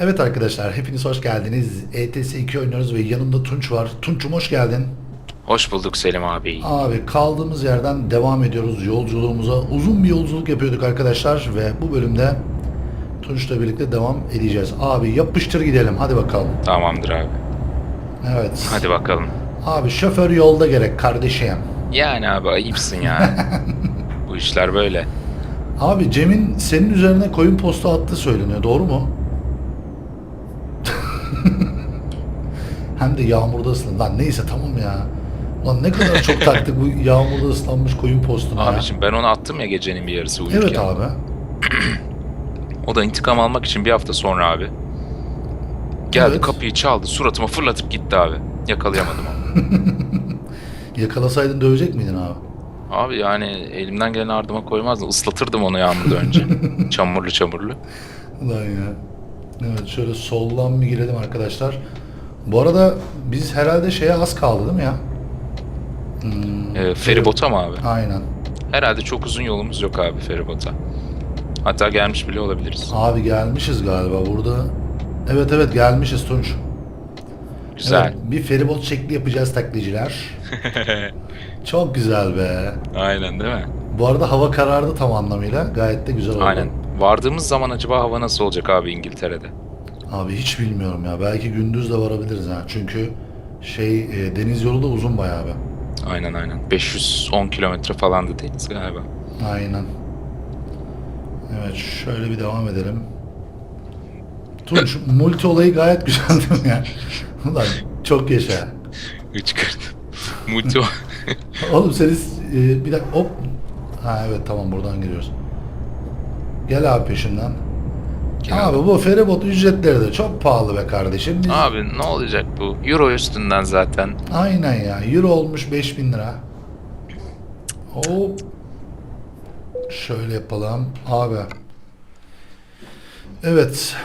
Evet arkadaşlar hepiniz hoş geldiniz. ETS 2 oynuyoruz ve yanımda Tunç var. Tunç'um hoş geldin. Hoş bulduk Selim abi. Abi kaldığımız yerden devam ediyoruz yolculuğumuza. Uzun bir yolculuk yapıyorduk arkadaşlar ve bu bölümde Tunç'la birlikte devam edeceğiz. Abi yapıştır gidelim hadi bakalım. Tamamdır abi. Evet. Hadi bakalım. Abi şoför yolda gerek kardeşim. Yani abi ayıpsın ya. Bu işler böyle. Abi Cem'in senin üzerine koyun posta attığı söyleniyor doğru mu? Hem de yağmurda ıslan. Lan neyse tamam ya. Lan ne kadar çok taktık bu yağmurda ıslanmış koyun postunu ya. Abiciğim ben onu attım ya gecenin bir yarısı uyurken. Evet abi. O da intikam almak için bir hafta sonra abi. Geldi Evet. kapıyı çaldı suratıma fırlatıp gitti abi. Yakalayamadım onu. Yakalasaydın dövecek miydin abi? Abi yani elimden gelen ardıma koymazdım. Islatırdım onu yağmurda önce. çamurlu çamurlu. Lan ya. Evet şöyle soldan bir girelim arkadaşlar. Bu arada biz herhalde şeye az kaldı değil mi ya? Hmm, Ee, feribota mı abi? Aynen. Herhalde çok uzun yolumuz yok abi feribota. Hatta gelmiş bile olabiliriz. Abi gelmişiz galiba burada. Evet evet gelmişiz Tunç. Güzel. Evet, bir feribot şekli yapacağız taklitçiler. Çok güzel be. Aynen değil mi? Bu arada hava karardı tam anlamıyla. Gayet de güzel oldu. Aynen. Vardığımız zaman acaba hava nasıl olacak abi İngiltere'de? Abi hiç bilmiyorum ya. Belki gündüz de varabiliriz ha. Çünkü şey e, deniz yolu da uzun bayağı be. Aynen aynen. 510 kilometre falan da deniz galiba. Aynen. Evet şöyle bir devam edelim. Tunç multi olayı gayet güzel değil mi ya? Ulan çok yaşa. Hıçkırdım. Multi Oğlum seni e, bir dakika hop. Ha evet tamam buradan giriyoruz. Gel abi peşinden. Gel abi bu feribot ücretleri de çok pahalı be kardeşim. Biz... Abi ne olacak bu? Euro üstünden zaten. Aynen ya. Euro olmuş 5000 lira. Hop. Şöyle yapalım. Abi. Evet.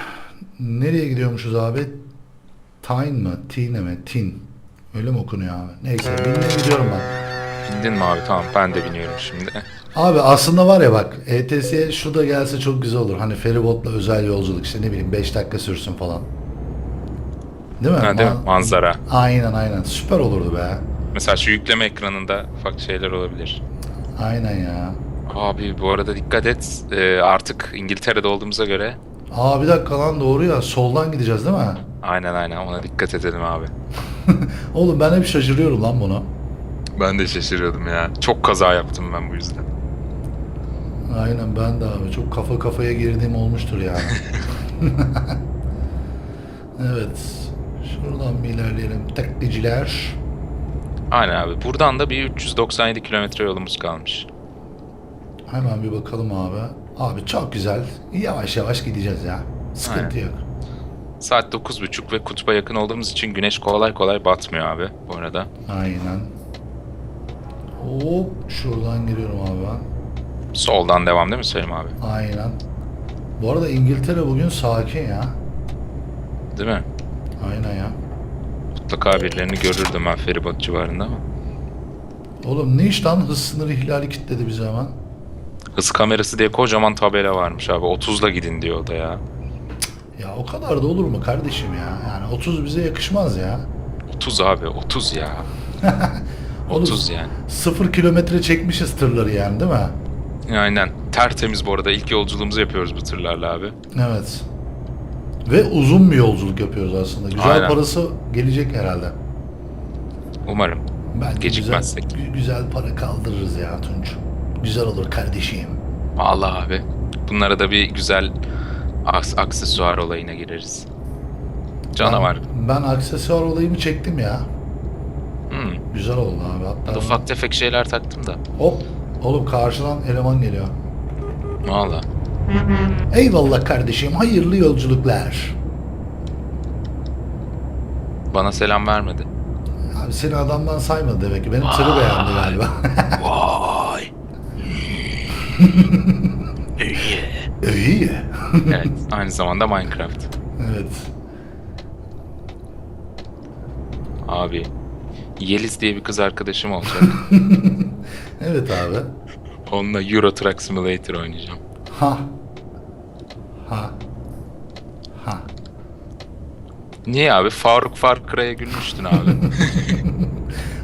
Nereye gidiyormuşuz abi? Tine mı? Tine mi? Tin. Öyle mi okunuyor abi? Neyse. Binmeye gidiyorum ben. Bindin mi abi? Tamam ben de biniyorum şimdi. Abi aslında var ya bak ETS'ye şu da gelse çok güzel olur. Hani feribotla özel yolculuk işte ne bileyim 5 dakika sürsün falan. Değil mi? Ha, değil mi? Ma- Manzara. Aynen aynen. Süper olurdu be. Mesela şu yükleme ekranında ufak şeyler olabilir. Aynen ya. Abi bu arada dikkat et. Ee, artık İngiltere'de olduğumuza göre Aa bir dakika lan doğru ya. Soldan gideceğiz değil mi? aynen aynen ona dikkat edelim abi. Oğlum ben hep şaşırıyorum lan bunu. Ben de şaşırıyordum ya. Çok kaza yaptım ben bu yüzden. Aynen ben de abi. Çok kafa kafaya girdiğim olmuştur yani. evet. Şuradan bir ilerleyelim. Taklitciler. Aynen abi. Buradan da bir 397 kilometre yolumuz kalmış. Hemen bir bakalım abi. Abi çok güzel. Yavaş yavaş gideceğiz ya. Sıkıntı Aynen. yok. Saat 9.30 ve kutba yakın olduğumuz için güneş kolay kolay batmıyor abi bu arada. Aynen. Hop şuradan giriyorum abi ben. Soldan devam değil mi Selim abi? Aynen. Bu arada İngiltere bugün sakin ya. Değil mi? Aynen ya. Mutlaka birilerini görürdüm ben feribot civarında ama. Oğlum ne iş lan hız sınırı ihlali kilitledi bizi hemen. Hız kamerası diye kocaman tabela varmış abi. 30'la gidin diyor da ya. Ya o kadar da olur mu kardeşim ya? Yani 30 bize yakışmaz ya. 30 abi 30 ya. Oğlum, 30 yani. Sıfır kilometre çekmişiz tırları yani değil mi? Aynen. Tertemiz bu arada. İlk yolculuğumuzu yapıyoruz bu tırlarla abi. Evet. Ve uzun bir yolculuk yapıyoruz aslında. Güzel Aynen. parası gelecek herhalde. Umarım. Bence Gecikmezsek. Güzel, gü- güzel para kaldırırız ya Tunç. Güzel olur kardeşim. Vallahi abi. Bunlara da bir güzel aks- aksesuar olayına gireriz. Canavar. Ben, ben aksesuar olayımı çektim ya. Hmm. Güzel oldu abi. Hatta Ufak tefek şeyler taktım da. Hop. Oğlum karşıdan eleman geliyor. Valla. Eyvallah kardeşim. Hayırlı yolculuklar. Bana selam vermedi. Abi seni adamdan saymadı demek ki. Benim tırı beğendi galiba. Vay. İyi. evet. Aynı zamanda Minecraft. evet. Abi. Yeliz diye bir kız arkadaşım olacak. Evet abi. Onunla Euro Truck Simulator oynayacağım. Ha. Ha. Ha. Niye abi? Faruk Farkra'ya gülmüştün abi.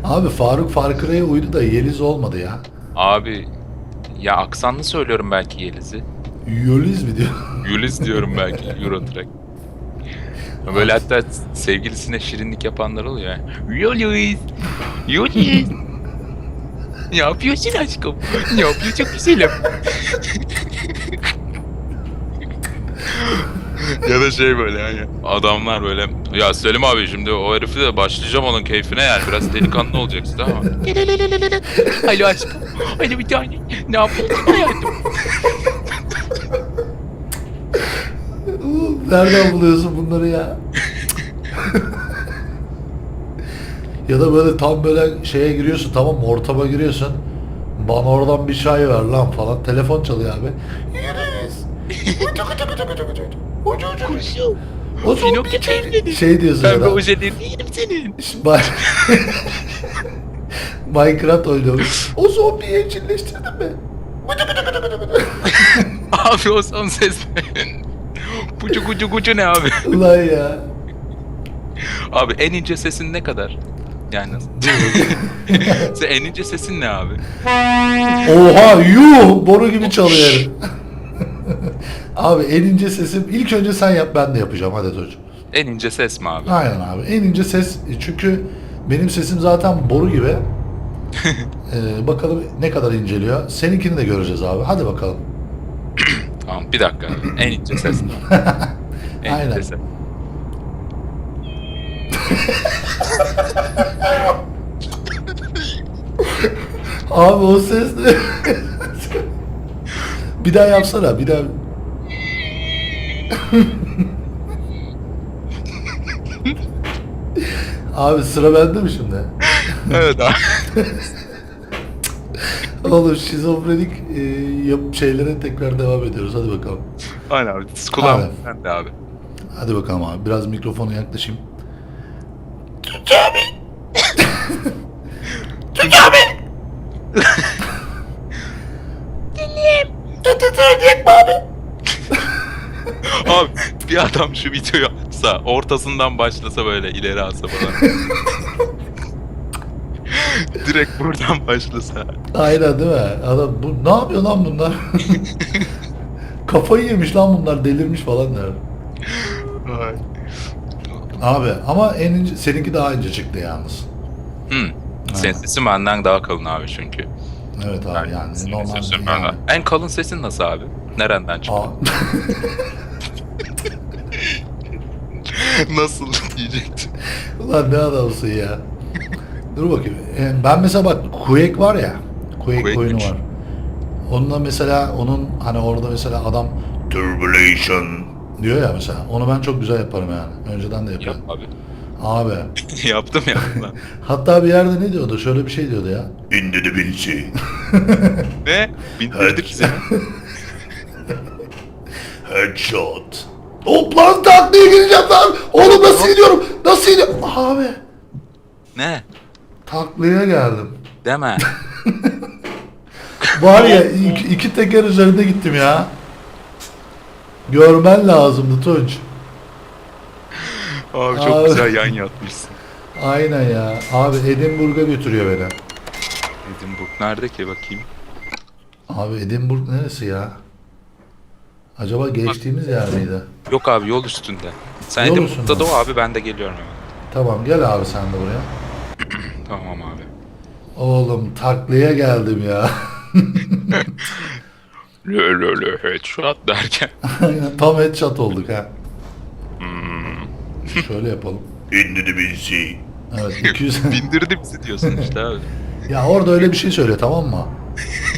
Abi Faruk Farkıra'ya uydu da Yeliz olmadı ya. abi ya aksanlı söylüyorum belki Yeliz'i. Yeliz mi diyor? Yeliz diyorum belki Eurotrack. Böyle hatta sevgilisine şirinlik yapanlar oluyor. Yeliz! Yeliz! Ne yapıyorsun aşkım? Ne yapıyorsun güzelim? ya da şey böyle yani adamlar böyle ya Selim abi şimdi o herifi de başlayacağım onun keyfine yani biraz delikanlı olacaksın tamam mı? Alo aşkım. Alo bir tane. Ne yapıyorsun hayatım? Nereden buluyorsun bunları ya? ya da böyle tam böyle şeye giriyorsun tamam mı ortama giriyorsun. Bana oradan bir çay ver lan falan. Telefon çalıyor abi. Yeliz. Kurşun. O zaman Pinokyo bir şey-. Şey diyorsun ya Ben da. bu ojelerini yerim senin. Minecraft oynuyormuş. O zombiyi evcilleştirdin mi? Abi o son ses ne? Pucu kucu kucu ne abi? Ulan ya. Abi en ince sesin ne kadar? Yani Sen en ince sesin ne abi? Oha yuh boru gibi çalıyor abi en ince sesim ilk önce sen yap ben de yapacağım hadi çocuğum. En ince ses mi abi? Aynen abi en ince ses çünkü benim sesim zaten boru gibi. Ee, bakalım ne kadar inceliyor. Seninkini de göreceğiz abi. Hadi bakalım. Tamam bir dakika. En ince ses? En Aynen. ince ses. Abi o ses ne? bir daha yapsana bir daha. abi sıra bende mi şimdi? Evet abi. Oğlum şizofrenik e, yap şeylere tekrar devam ediyoruz. Hadi bakalım. Aynen abi. Kulağım Abi. de abi. Hadi bakalım abi. Biraz mikrofona yaklaşayım. Abi bir adam şu videoyu atsa, ortasından başlasa böyle ileri alsa falan. Direkt buradan başlasa. Aynen değil mi? Adam bu ne yapıyor lan bunlar? Kafayı yemiş lan bunlar delirmiş falan der. Ay. Abi ama en ince, seninki daha ince çıktı yalnız. Hmm. Senin sesin benden daha kalın abi çünkü. Evet abi yani senin normal sesin yani. benden- En kalın sesin nasıl abi? Nereden çıktı? Nasıl diyecektim. Ulan ne adamsın ya. Dur bakayım. Ben mesela bak Quake var ya. Quake, Quake oyunu üç. var. Onunla mesela onun hani orada mesela adam Turbulation diyor ya mesela. Onu ben çok güzel yaparım yani. Önceden de Yap yapıyorum. abi. Abi. Yaptım yaptım lan. Hatta bir yerde ne diyordu? Şöyle bir şey diyordu ya. Into Da Vinci. ne? Bindirdik seni. Headshot. Hop lan taklaya gireceğim lan. Oğlum nasıl iniyorum? Nasıl iniyorum? Abi. Ne? Taklaya geldim. Deme. Var ya iki, iki teker üzerinde gittim ya. Görmen lazımdı Tunç. Abi çok Abi. güzel yan yatmışsın. Aynen ya. Abi Edinburgh'a götürüyor beni. Edinburgh nerede ki bakayım. Abi Edinburgh neresi ya? Acaba geçtiğimiz yer miydi? Yok abi yol üstünde. Sen Yol Edinburgh'da üstünde. o abi ben de geliyorum hemen. Tamam gel abi sen de buraya. Tamam abi. Oğlum taklaya geldim ya. Lö lö lö headshot derken. Tam headshot olduk ha. Hmm. Şöyle yapalım. Da Vinci. Evet 200. Bindirdi bizi diyorsun işte abi. ya orada öyle bir şey söyle tamam mı?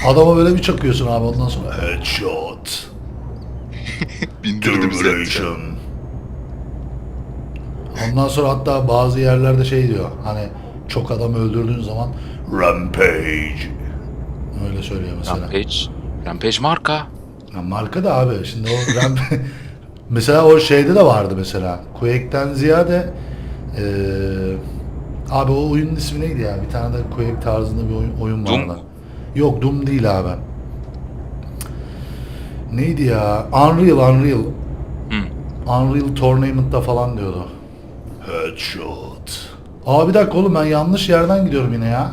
Adama böyle bir çakıyorsun abi ondan sonra. Headshot. Bindirdi bizi. Ondan sonra hatta bazı yerlerde şey diyor. Hani çok adam öldürdüğün zaman Rampage. öyle söylüyor mesela. Rampage. Rampage marka. Ya marka da abi şimdi o Ramp mesela o şeyde de vardı mesela. Quake'ten ziyade eee abi o oyunun ismi neydi ya? Bir tane de Quake tarzında bir oyun, oyun Doom vardı. Yok Doom değil abi. Neydi ya? Unreal, Unreal. Hı. Unreal Tournament'ta falan diyordu. Headshot. Aa bir dakika oğlum ben yanlış yerden gidiyorum yine ya.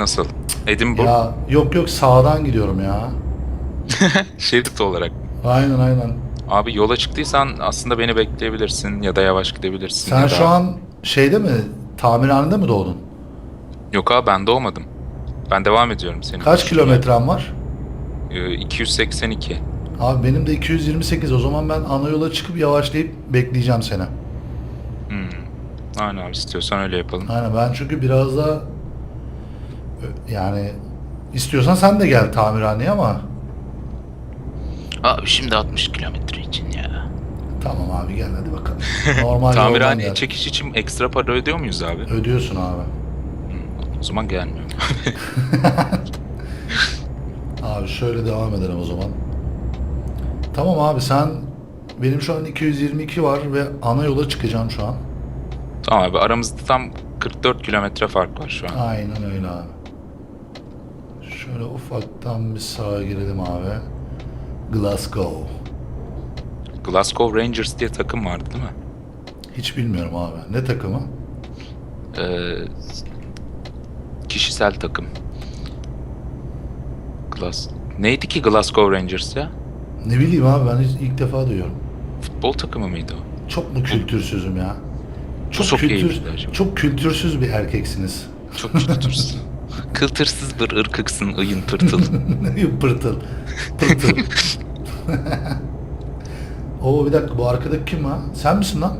Nasıl? Edinburgh Ya yok yok sağdan gidiyorum ya. şerit olarak. Aynen aynen. Abi yola çıktıysan aslında beni bekleyebilirsin ya da yavaş gidebilirsin. Sen ya şu da- an şeyde mi? Tamirhanede mi doğdun? Yok abi ben doğmadım. Ben devam ediyorum senin. Kaç peşinde. kilometren var? Ee, 282. Abi benim de 228. O zaman ben ana yola çıkıp yavaşlayıp bekleyeceğim seni. Hmm. Aynen abi istiyorsan öyle yapalım. Aynen ben çünkü biraz da ö- yani istiyorsan sen de gel tamirhaneye ama Abi şimdi 60 kilometre için ya. tamam abi gel hadi bakalım. Normal yoldan Tamirhaneye gel. çekiş için ekstra para ödüyor muyuz abi? Ödüyorsun abi. O zaman gelmiyorum. Abi şöyle devam edelim o zaman. Tamam abi sen benim şu an 222 var ve ana yola çıkacağım şu an. tamam abi aramızda tam 44 kilometre fark var şu an. Aynen öyle abi. Şöyle ufaktan bir sağa girelim abi. Glasgow. Glasgow Rangers diye takım vardı değil mi? Hiç bilmiyorum abi. Ne takımı? Ee, kişisel takım. Glas Neydi ki Glasgow Rangers ya? Ne bileyim abi ben hiç- ilk defa duyuyorum. Futbol takımı mıydı o? Çok mu kültürsüzüm ya? Çok Çok acaba. çok kültürsüz bir erkeksiniz. Çok kültürsüz. Kıltırsız bir ırkıksın ıyın pırtıl. Pırtıl. Pırtıl. Oo bir dakika bu arkadaki kim ha? Sen misin lan?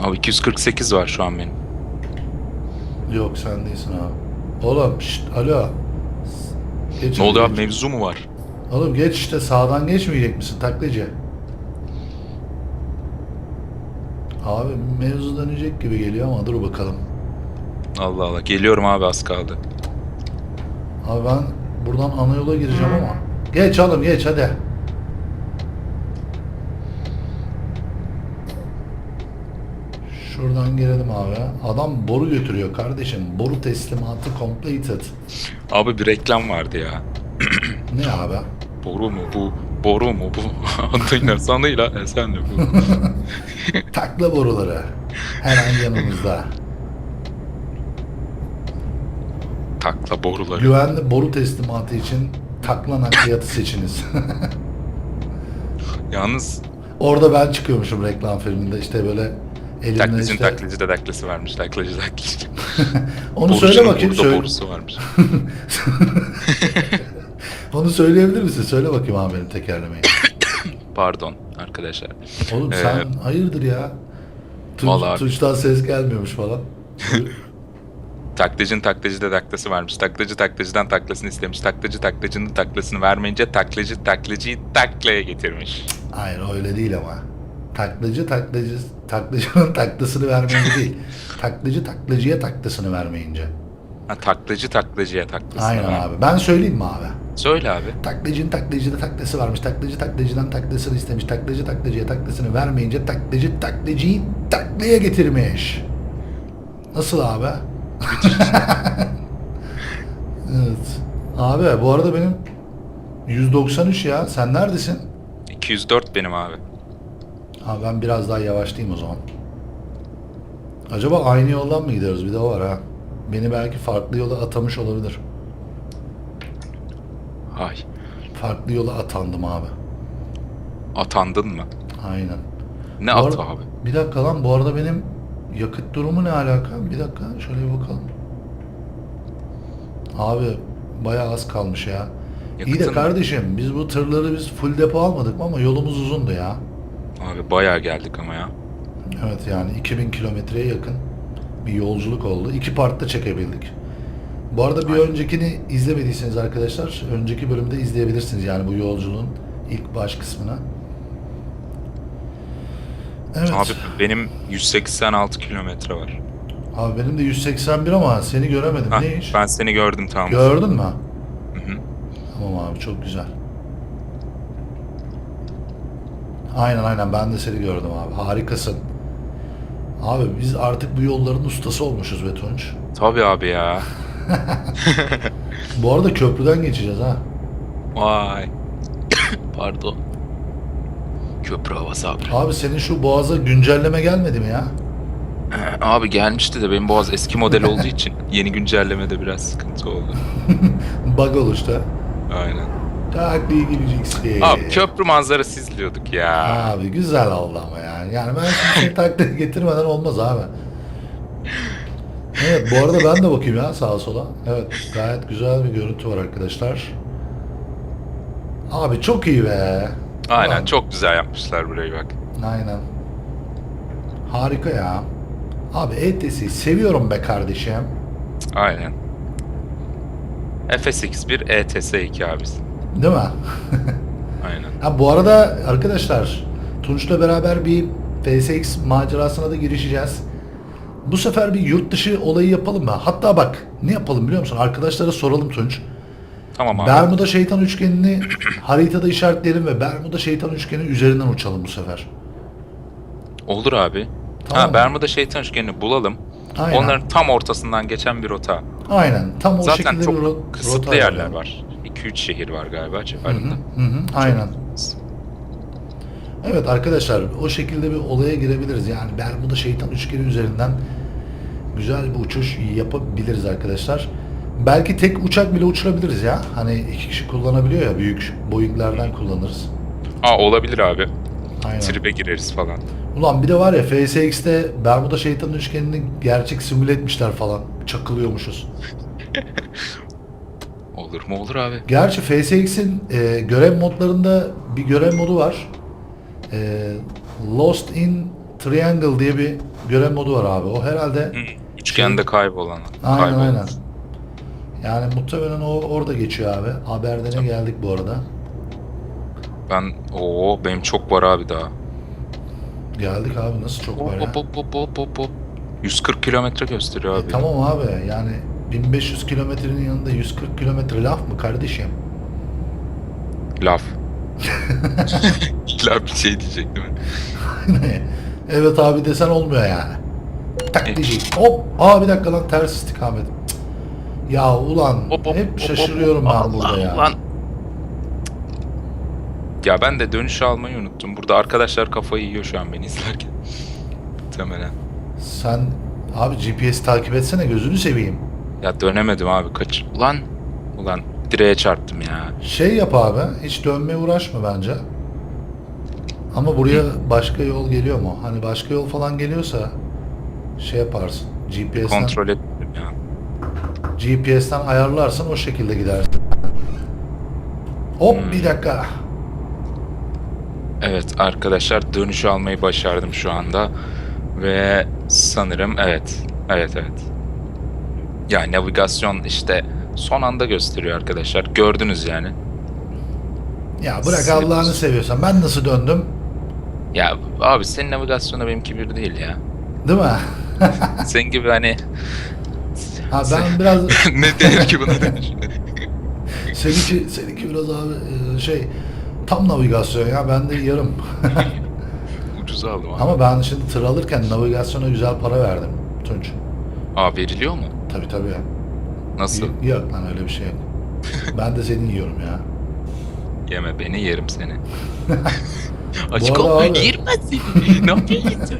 Abi 248 var şu an benim. Yok sen değilsin abi. Oğlum şşt alo. Geç Ne oluyor abi mevzu mu var? Oğlum geç işte sağdan geçmeyecek misin taklacı? Abi mevzu dönecek gibi geliyor ama dur bakalım. Allah Allah geliyorum abi az kaldı. Abi ben buradan ana yola gireceğim ama. Geç oğlum geç hadi. Şuradan girelim abi. Adam boru götürüyor kardeşim. Boru teslimatı completed. Abi bir reklam vardı ya. Ne abi? Boru mu bu? Boru mu bu? Antena sanıyla esen de bu. Takla boruları. Hemen yanımızda. Takla boruları. Güvenli boru teslimatı için takla nakliyatı seçiniz. Yalnız Orada ben çıkıyormuşum reklam filminde işte böyle elimde taklacının işte. taklacı da taklası varmış. Taklacı taklacı. Onu Borucunun söyle bakayım. Söyle. borusu varmış. Onu söyleyebilir misin? Söyle bakayım abi benim tekerlemeyi. Pardon arkadaşlar. Oğlum Ee, sen hayırdır ya? Tuş, vallahi- tuştan ses gelmiyormuş falan. Taklacının taklacı da taklası varmış. Taklacı taklacıdan taklasını istemiş. Taklacı taklacının taklasını vermeyince taklacı taklacıyı taklaya getirmiş. Hayır öyle değil ama. Taklacı taklacı taklacının taklasını vermeyince değil. Taklacı taklacıya taklasını vermeyince. Ha, taklacı taklacıya taklasını Aynen abi. Ben söyleyeyim mi abi? Söyle abi. Taklacının taklacıda taklası varmış. Taklacı taklacıdan taklasını istemiş. Taklacı taklacıya taklasını vermeyince taklacı taklacıyı taklaya getirmiş. Nasıl abi? evet. Abi bu arada benim 193 ya. Sen neredesin? 204 benim abi. Abi ben biraz daha yavaşlayayım o zaman. Acaba aynı yoldan mı gidiyoruz? Bir de o var ha. Beni belki farklı yola atamış olabilir. Hay. Farklı yola atandım abi. Atandın mı? Aynen. Ne Bu atı arada- abi? Bir dakika lan bu arada benim yakıt durumu ne alaka? Bir dakika şöyle bir bakalım. Abi bayağı az kalmış ya. İyi de Yakıtın- kardeşim biz bu tırları biz full depo almadık mı ama yolumuz uzundu ya. Abi bayağı geldik ama ya. Evet yani 2000 kilometreye yakın bir yolculuk oldu. İki partta çekebildik. Bu arada bir Aynen. öncekini izlemediyseniz arkadaşlar önceki bölümde izleyebilirsiniz yani bu yolculuğun ilk baş kısmını. Evet. Abi benim 186 kilometre var. Abi benim de 181 ama seni göremedim. Hah, ne iş? ben seni gördüm tamam. Gördün mü? Hı hı. Tamam abi çok güzel. Aynen aynen ben de seni gördüm abi. Harikasın. Abi biz artık bu yolların ustası olmuşuz be Tunç. Tabii abi ya. Bu arada köprüden geçeceğiz ha. Vay. Pardon. Köprü havası abi. Abi senin şu boğaza güncelleme gelmedi mi ya? Abi gelmişti de benim boğaz eski model olduğu için yeni güncellemede biraz sıkıntı oldu. Bug oluştu. Aynen. Taklaya gideceksin. Abi köprü manzarası izliyorduk ya. Abi güzel oldu ama yani. Yani ben şimdi taklaya getirmeden olmaz abi. Evet bu arada ben de bakayım ya sağa sola. Evet gayet güzel bir görüntü var arkadaşlar. Abi çok iyi be. Aynen Ulan, çok güzel yapmışlar burayı bak. Aynen. Harika ya. Abi ETS'i seviyorum be kardeşim. Aynen. FSX1 ETS2 abi. Değil mi? Aynen. Ha, bu arada arkadaşlar Tunç'la beraber bir FSX macerasına da girişeceğiz. Bu sefer bir yurt dışı olayı yapalım mı? Hatta bak ne yapalım biliyor musun? Arkadaşlara soralım Tunç. Tamam abi. Bermuda şeytan üçgenini haritada işaretleyelim ve Bermuda şeytan üçgeni üzerinden uçalım bu sefer. Olur abi. Tamam. Ha Bermuda şeytan üçgenini bulalım. Aynen. Onların tam ortasından geçen bir rota. Aynen. Tam o Zaten şekilde çok bir ro- kısıtlı rota yerler ayarlayalım. var. 2-3 şehir var galiba Hı hı, civarında. hı hı, aynen. Evet arkadaşlar o şekilde bir olaya girebiliriz. Yani Bermuda şeytan üçgeni üzerinden güzel bir uçuş yapabiliriz arkadaşlar. Belki tek uçak bile uçurabiliriz ya. Hani iki kişi kullanabiliyor ya büyük Boeing'lerden kullanırız. Aa olabilir abi. Aynen. Tribe gireriz falan. Ulan bir de var ya FSX'te Bermuda şeytan üçgenini gerçek simüle etmişler falan. Çakılıyormuşuz. Olur mu olur abi. Gerçi FSX'in e, görev modlarında bir görev modu var. E, Lost in Triangle diye bir görev modu var abi. O herhalde Hı, Üçgende kaybolan. aynen kaybolan. aynen. Yani muhtemelen o orada geçiyor abi. Haberde ne geldik bu arada. Ben o benim çok var abi daha. Geldik abi nasıl çok var ya. Hop hop hop hop hop hop. 140 kilometre gösteriyor abi. E, tamam abi yani 1500 kilometrenin yanında 140 kilometre laf mı kardeşim? Laf. İlla bir şey diyecek değil mi? evet abi desen olmuyor yani. Tak Evet. diyecek. Hop. Aa bir dakika lan ters istikamet. Ya ulan Hop, hop, hep hop, şaşırıyorum hop, ben Allah, burada ya. Lan. Ya ben de dönüş almayı unuttum. Burada arkadaşlar kafayı yiyor şu an beni izlerken. Muhtemelen. Sen abi GPS takip etsene gözünü seveyim. Ya dönemedim abi kaç. Ulan. Ulan direğe çarptım ya. Şey yap abi hiç dönmeye uğraşma bence. Ama buraya başka yol geliyor mu? Hani başka yol falan geliyorsa şey yaparsın. GPS'ten Kontrol ya. GPS'ten ayarlarsın o şekilde gidersin. Hop Hmm. bir dakika. Evet arkadaşlar dönüş almayı başardım şu anda. Ve sanırım evet. Evet evet. Ya navigasyon işte son anda gösteriyor arkadaşlar. Gördünüz yani. Ya bırak Allah'ını seviyorsan. Ben nasıl döndüm? Ya abi senin navigasyonla benimki bir değil ya. Değil mi? Senin gibi hani Ha ben biraz ne denir ki buna dönüş? seninki seninki biraz abi e, şey tam navigasyon ya ben de yarım. Ucuza aldım abi. Ama ben şimdi tır alırken navigasyona güzel para verdim Tunç. Aa veriliyor mu? Tabii tabii. Nasıl? Yok lan öyle bir şey yok. ben de seni yiyorum ya. Yeme beni yerim seni. Açık arada ol. abi- Yerim ben seni. ne yapıyorsun?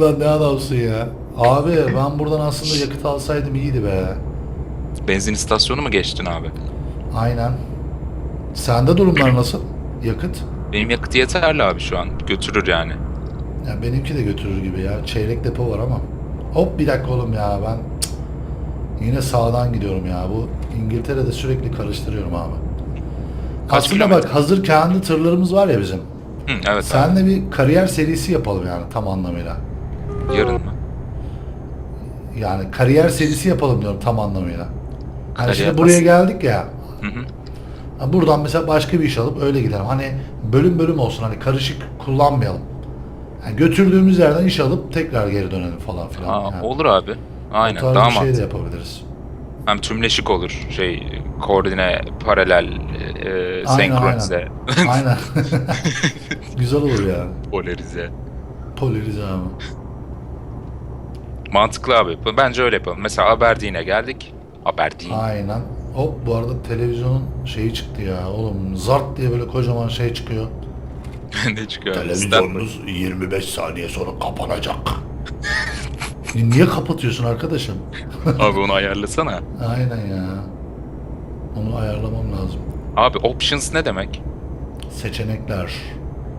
Lan ne adamsın ya. Abi ben buradan aslında yakıt alsaydım iyiydi be. Benzin istasyonu mu geçtin abi? Aynen. Sende durumlar nasıl? Yakıt? Benim yakıt yeterli abi şu an. Götürür yani. Ya benimki de götürür gibi ya. Çeyrek depo var ama. Hop bir dakika oğlum ya ben cık, yine sağdan gidiyorum ya. Bu İngiltere'de sürekli karıştırıyorum abi. Kaç Aslında bak kilometre? hazır kendi tırlarımız var ya bizim. Hı, evet abi. Senle bir kariyer serisi yapalım yani tam anlamıyla. Yarın mı? Yani kariyer serisi yapalım diyorum tam anlamıyla. Hani şimdi buraya geldik ya. Hı hı. Buradan mesela başka bir iş alıp öyle gidelim. Hani bölüm bölüm olsun hani karışık kullanmayalım. Yani götürdüğümüz yerden iş alıp tekrar geri dönelim falan filan. Aa, Yani olur abi. Aynen. O Daha bir şey de yapabiliriz. Hem tümleşik olur. Şey koordine paralel e, Aynen, senkronize Aynen. Güzel olur ya. polarize. Polarize abi. Mantıklı abi. Bence öyle yapalım. Mesela Aberdeen'e geldik. Aberdeen. Aynen. Hop bu arada televizyonun şeyi çıktı ya. Oğlum zart diye böyle kocaman şey çıkıyor. ne çıkıyor? Televizyonunuz 25 saniye sonra kapanacak. Niye kapatıyorsun arkadaşım? Abi onu ayarlasana. Aynen ya. Onu ayarlamam lazım. Abi options ne demek? Seçenekler.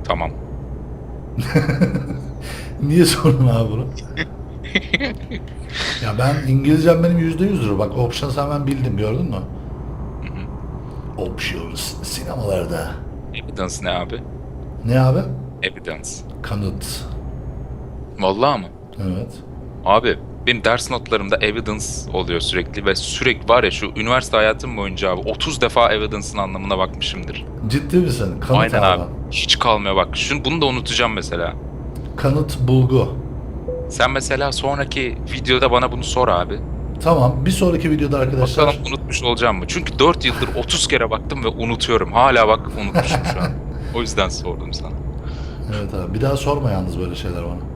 Tamam. Niye sordun abi bunu? ya ben İngilizcem benim yüzde yüzdür. Bak options hemen bildim gördün mü? Options sinemalarda. Evidence ne abi? Ne abi? Evidence. Kanıt. Vallahi mı? Evet. Abi benim ders notlarımda evidence oluyor sürekli ve sürekli var ya şu üniversite hayatım boyunca abi 30 defa evidence'ın anlamına bakmışımdır. Ciddi misin? Kanıt Aynen abi. abi. Hiç kalmıyor bak. Şunu bunu da unutacağım mesela. Kanıt bulgu. Sen mesela sonraki videoda bana bunu sor abi. Tamam. Bir sonraki videoda arkadaşlar Bakalım unutmuş olacağım mı? Çünkü 4 yıldır 30 kere baktım ve unutuyorum. Hala bak unutmuşum şu an. O yüzden sordum sana. Evet abi. Bir daha sorma yalnız böyle şeyler bana.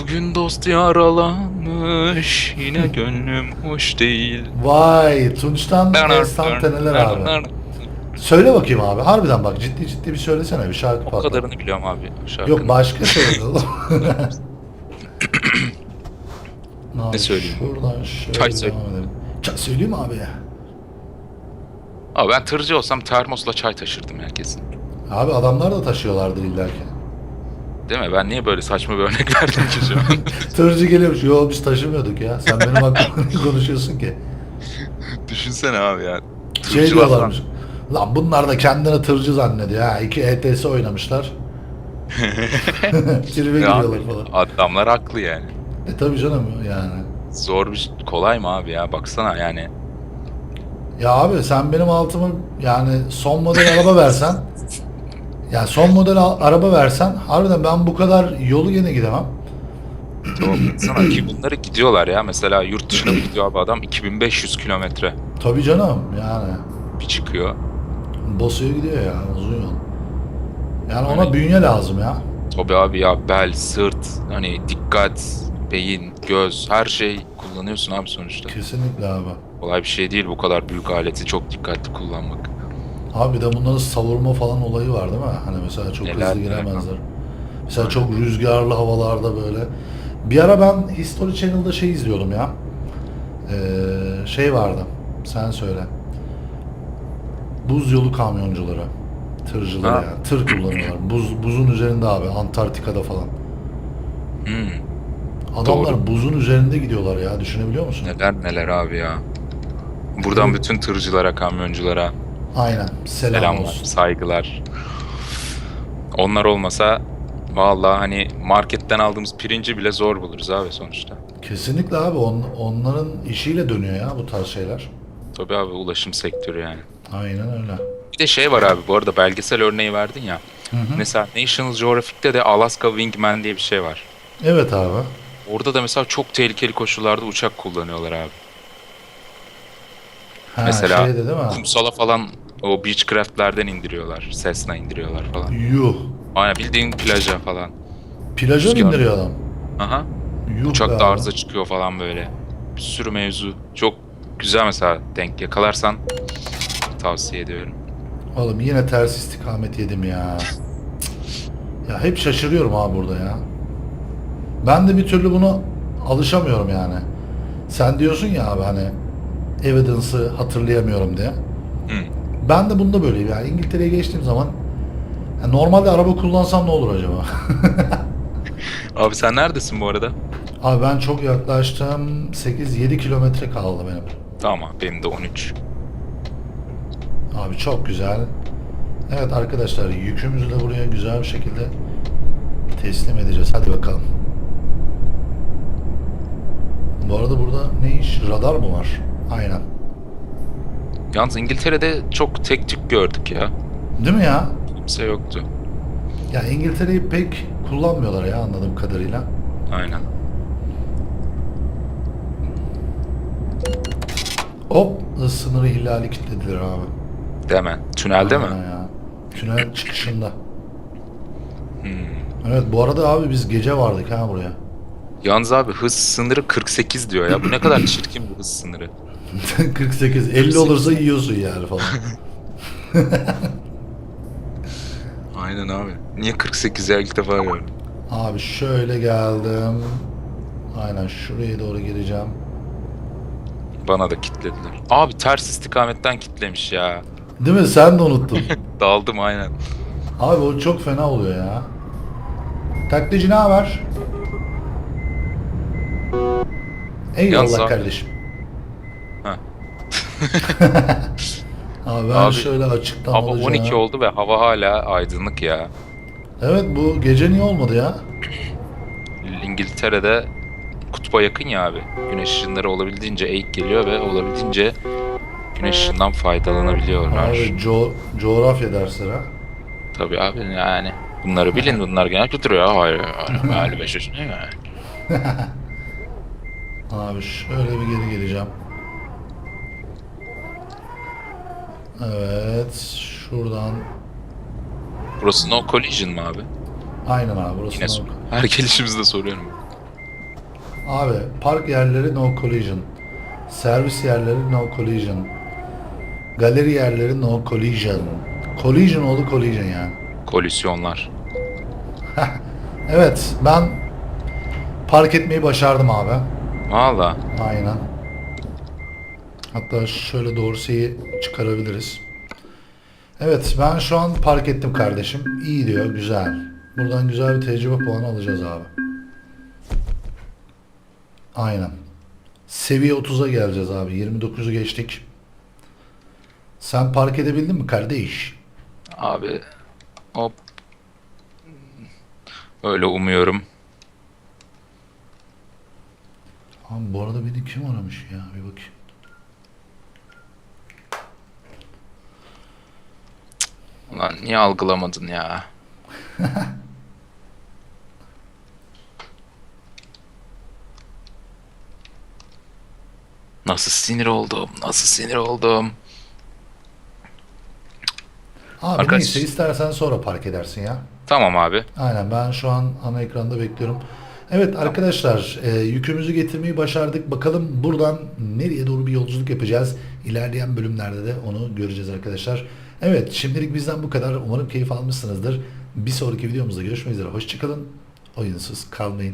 Bugün dost yaralanmış, yine gönlüm hoş değil. Vay Tunç'tan estanteneler abi. Söyle bakayım abi. Harbiden bak ciddi ciddi bir söylesene bir şarkı O patlat. kadarını biliyorum abi şarkının. Yok başka söyle oğlum. Abi, söyleyeyim? Şuradan şöyle Çay söyle. devam edelim. Çay söyleyeyim mi abi ya? Abi ben tırcı olsam termosla çay taşırdım herkesin. Abi adamlar da taşıyorlardır illa ki. Değil mi? Ben niye böyle saçma bir örnek verdim ki şu an? Tırcı geliyormuş. Yo biz taşımıyorduk ya. Sen benim hakkımda ne konuşuyorsun ki? Düşünsene abi ya. Şey Tırcı diyorlarmış. Lan bunlar da kendini tırcı zannediyor ha. İki ETS oynamışlar. Tribe Ya giriyorlar falan. Adamlar haklı yani. E tabii canım yani. Zor bir kolay mı abi ya? Baksana yani. Ya abi sen benim altıma yani son model araba versen yani son model a- araba versen harbiden ben bu kadar yolu yine gidemem. Doğru. Sana ki bunları gidiyorlar ya. Mesela yurt dışına gidiyor abi adam 2500 kilometre Tabii canım yani. bir çıkıyor. Bosu'ya gidiyor ya uzun yol. Yani ona Öyle. bünye lazım ya. Tabii abi ya bel, sırt, hani dikkat, beyin, göz her şey kullanıyorsun abi sonuçta. Kesinlikle abi. Kolay bir şey değil bu kadar büyük aleti çok dikkatli kullanmak. Abi bir de bunların savurma falan olayı var değil mi? Hani mesela çok Neler hızlı neler. giremezler. Mesela çok rüzgarlı havalarda böyle. Bir ara ben History Channel'da şey izliyordum ya. Ee, şey vardı. Sen söyle. Buz yolu kamyoncuları. Tırcıları Ha. yani. Tır kullanıyorlar. Buz, buzun üzerinde abi. Antarktika'da falan. Hmm, Adamlar buzun üzerinde gidiyorlar ya. Düşünebiliyor musun? neler neler abi ya. Buradan bütün tırcılara, kamyonculara Aynen. Selam selamlar, olsun. saygılar. Onlar olmasa vallahi hani marketten aldığımız pirinci bile zor buluruz abi sonuçta. Kesinlikle abi. On, onların işiyle dönüyor ya bu tarz şeyler. Tabii abi ulaşım sektörü yani. Aynen öyle. Bir de şey var abi bu arada belgesel örneği verdin ya. Hı hı. Mesela National Geographic'te de Alaska Wingman diye bir şey var. Evet abi. Orada da mesela çok tehlikeli koşullarda uçak kullanıyorlar abi. Ha, Mesela şeyde değil mi? kumsala falan o Beechcraft'lerden indiriyorlar. Cessna indiriyorlar falan. Yuh. Aynen bildiğin plaja falan. Plaja mı Rüzgar. indiriyor adam? Aha. Yuh be da abi. arıza çıkıyor falan böyle. Bir sürü mevzu. Çok güzel mesela denk yakalarsan tavsiye ediyorum. Oğlum yine ters istikamet yedim ya. ya hep şaşırıyorum abi burada ya. Ben de bir türlü bunu alışamıyorum yani. Sen diyorsun ya abi hani evidence'ı hatırlayamıyorum diye. Hı. Ben de bunda böyleyim yani İngiltere'ye geçtiğim zaman ya normalde araba kullansam ne olur acaba? Abi sen neredesin bu arada? abi ben çok yaklaştım 8-7 kilometre kaldı benim. Tamam benim de 13. Abi çok güzel. Evet arkadaşlar yükümüzü de buraya güzel bir şekilde teslim edeceğiz. Hadi bakalım. Bu arada burada ne iş? Radar mı var? Aynen. Yalnız İngiltere'de çok tek tük gördük ya. Değil mi ya? Kimse yoktu. Ya İngiltere'yi pek kullanmıyorlar ya anladığım kadarıyla. Aynen. Hop sınırı ihlali kilitlediler abi. Deme. Tünelde mi? Ya. Tünel çıkışında. Hmm. Evet bu arada abi biz gece vardık ha buraya. Yalnız abi hız sınırı 48 diyor ya. Bu ne kadar çirkin bir hız sınırı. 48. 50 olursa yiyorsun yani falan. Aynen abi. Niye 48 ya ilk defa gördüm. Abi şöyle geldim. Aynen şuraya doğru gireceğim. Bana da kitlediler. Abi ters istikametten kitlemiş ya. Değil mi? Sen de unuttun. Daldım aynen. Abi o çok fena oluyor ya. Taklitçi ne haber? Eyvallah abi- kardeşim. Ha. Abi ben Abi, şöyle açıktan Hava alacağım. 12 oldu ve hava hala aydınlık ya. Evet bu gece niye olmadı ya? İngiltere'de kutba yakın ya abi. Güneş ışınları olabildiğince eğik geliyor ve olabildiğince güneş ışığından faydalanabiliyorlar. Abi co- coğrafya dersleri ha. Tabii abi yani. Bunları bilin bunlar genel kültür ya. Hayır. hayır 55 yaşındayım ya. Abi şöyle bir geri geleceğim. Evet şuradan Burası no collision mı abi? aynen abi burası Yine no- sor. Her gelişimizde soruyorum. Abi park yerleri no collision. Servis yerleri no collision. Galeri yerleri no collision. Collision oldu collision yani. Kolüsyonlar. Evet ben park etmeyi başardım abi. Valla. Aynen. Hatta şöyle dorseyi çıkarabiliriz. Evet ben şu an park ettim kardeşim. İyi diyor güzel. Buradan güzel bir tecrübe puanı alacağız abi. Aynen. Seviye 30'a geleceğiz abi. 29'u geçtik. Sen park edebildin mi kardeş? Abi hop. Öyle umuyorum. Abi bu arada beni kim aramış ya? Bir bakayım. Ulan niye algılamadın ya? Nasıl sinir oldum? Nasıl sinir oldum? Abi Arkadaş- neyse istersen sonra park edersin ya. Tamam abi. Aynen ben şu an ana ekranda bekliyorum. Evet arkadaşlar e, yükümüzü getirmeyi başardık. Bakalım buradan nereye doğru bir yolculuk yapacağız. İlerleyen bölümlerde de onu göreceğiz arkadaşlar. Evet şimdilik bizden bu kadar. Umarım keyif almışsınızdır. Bir sonraki videomuzda görüşmek üzere. Hoşçakalın. Oyunsuz kalmayın.